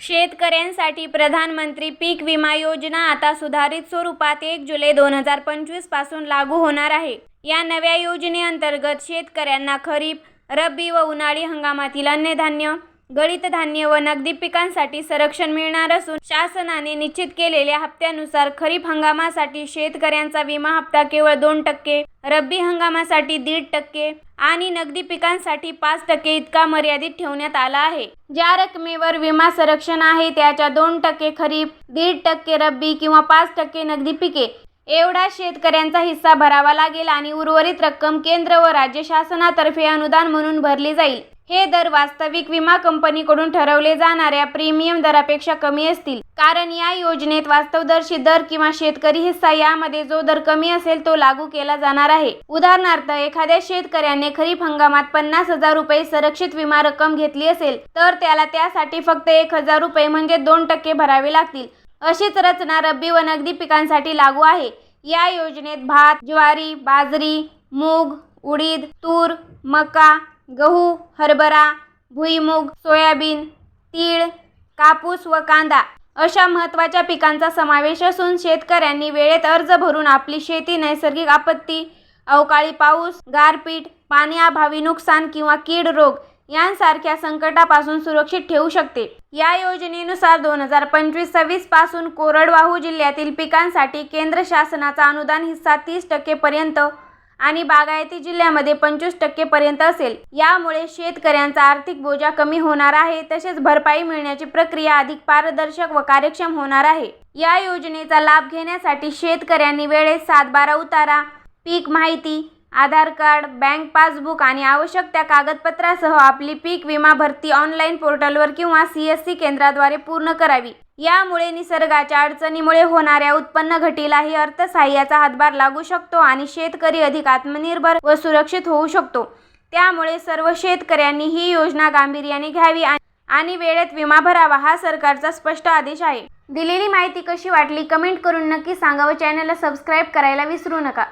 शेतकऱ्यांसाठी प्रधानमंत्री पीक विमा योजना आता सुधारित स्वरूपात एक जुलै दोन हजार पंचवीसपासून लागू होणार आहे. या नव्या योजनेअंतर्गत शेतकऱ्यांना खरीप रब्बी व उन्हाळी हंगामातील अन्नधान्य गळीत धान्य व नगदी पिकांसाठी संरक्षण मिळणार असून शासनाने निश्चित केलेल्या हप्त्यानुसार खरीप हंगामासाठी शेतकऱ्यांचा विमा हप्ता केवळ दोन टक्के रब्बी हंगामासाठी दीड टक्के आणि नगदी पिकांसाठी पाच टक्के इतका मर्यादित ठेवण्यात आला आहे. ज्या रकमेवर विमा संरक्षण आहे त्याच्या दोन टक्के खरीप दीड टक्के रब्बी किंवा पाच टक्के नगदी पिके. एवढा शेतकऱ्यांचा हिस्सा भरावा लागेल आणि उर्वरित रक्कम केंद्र व राज्य शासनातर्फे अनुदान म्हणून भरली जाईल. हे दर वास्तविक विमा कंपनीकडून ठरवले जाणाऱ्या प्रीमियम दरापेक्षा कमी असतील. कारण या योजनेत वास्तवदर्शी दर किंवा शेतकरी हिस्सा यामध्ये जो दर कमी असेल तो लागू केला जाणार आहे. उदाहरणार्थ एखाद्या शेतकऱ्याने खरीप हंगामात पन्नास हजार रुपये संरक्षित विमा रक्कम घेतली असेल तर त्याला त्यासाठी फक्त एक हजार रुपये म्हणजे दोन टक्के भरावे लागतील. अशीच रचना रब्बी व नगदी पिकांसाठी लागू आहे. या योजनेत भात ज्वारी बाजरी मूग उडीद तूर मका गहू हरभरा भुईमूग सोयाबीन तीळ कापूस व कांदा अशा महत्त्वाच्या पिकांचा समावेश असून शेतकऱ्यांनी वेळेत अर्ज भरून आपली शेती नैसर्गिक आपत्ती अवकाळी पाऊस गारपीट पाण्याअभावी नुकसान किंवा कीड रोग यांसारख्या संकटापासून सुरक्षित ठेवू शकते. या योजनेनुसार दोन हजार पंचवीस सव्वीसपासून कोरडवाहू जिल्ह्यातील पिकांसाठी केंद्र शासनाचा अनुदान हिस्सा तीस टक्केपर्यंत आणि बागायती जिल्ह्यामध्ये पंचवीस टक्केपर्यंत असेल. यामुळे शेतकऱ्यांचा आर्थिक बोजा कमी होणार आहे. तसेच भरपाई मिळण्याची प्रक्रिया अधिक पारदर्शक व कार्यक्षम होणार आहे. या योजनेचा लाभ घेण्यासाठी शेतकऱ्यांनी वेळेत सातबारा उतारा. पीक माहिती आधार कार्ड बँक पासबुक आणि आवश्यक त्या कागदपत्रासह आपली पीक विमा भरती ऑनलाइन पोर्टलवर किंवा सी एस सी केंद्राद्वारे पूर्ण करावी. यामुळे निसर्गाच्या अडचणीमुळे होणाऱ्या उत्पन्न घटीलाही अर्थसहाय्याचा हातभार लागू शकतो आणि शेतकरी अधिक आत्मनिर्भर व सुरक्षित होऊ शकतो. त्यामुळे सर्व शेतकऱ्यांनी ही योजना गांभीर्याने घ्यावी आणि- आणि वेळेत विमा भरावा हा सरकारचा स्पष्ट आदेश आहे. दिलेली माहिती कशी वाटली कमेंट करून नक्की सांगा व चॅनलला सबस्क्राईब करायला विसरू नका.